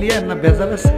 Clear না বেজাল আছে?